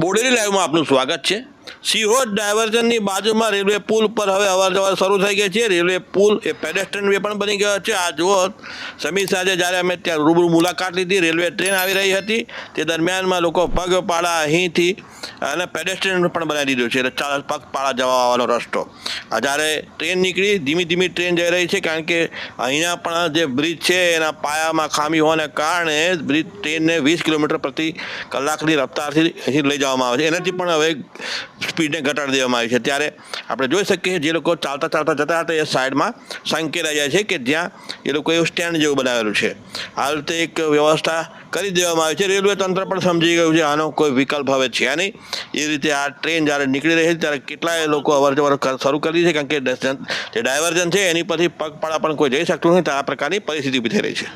બોડેલી લાઈવમાં આપનું સ્વાગત છે. સિહોર ડાયવર્ઝનની બાજુમાં રેલવે પુલ પર હવે અવારજવાર શરૂ થઈ ગઈ છે. રેલવે પુલ એ પેડેસ્ટ્રન વે પણ બની ગયો છે. આ જુઓ, સમીર સાથે જ્યારે અમે ત્યાં રૂબરૂ મુલાકાત લીધી, રેલવે ટ્રેન આવી રહી હતી. તે દરમિયાનમાં લોકો પગપાળા અહીંથી અને પેડેસ્ટ્રીયન પણ બનાવી દીધું છે. એટલે ચાલ પગપાળા જવા આવવાનો રસ્તો. જ્યારે ટ્રેન નીકળી, ધીમી ધીમી ટ્રેન જઈ રહી છે, કારણ કે અહીંયા પણ જે બ્રિજ છે, એના પાયામાં ખામી હોવાને કારણે બ્રિજ ટ્રેનને વીસ કિલોમીટર પ્રતિ કલાકની રફતારથી અહીંથી લઈ જવામાં આવે છે. એનાથી પણ હવે સ્પીડને ઘટાડી દેવામાં આવી છે. ત્યારે આપણે જોઈ શકીએ જે લોકો ચાલતા ચાલતા જતા હતા, એ સાઈડમાં સંકેલાઈ જાય છે કે જ્યાં એ લોકો એવું સ્ટેન્ડ જેવું બનાવેલું છે. આ રીતે એક વ્યવસ્થા કરી દેવામાં આવી છે. રેલવે તંત્ર પણ સમજી ગયું છે આનો કોઈ વિકલ્પ હવે છે નહીં. એ રીતે આ ટ્રેન જ્યારે નીકળી રહી છે, ત્યારે કેટલાય લોકો અવર જવર શરૂ કરી છે કારણ કે જે ડાયવર્ઝન છે એની પરથી પગપાળા પણ કોઈ જઈ શકતું નથી તો આ પ્રકારની પરિસ્થિતિ ઊભી થઈ રહી છે.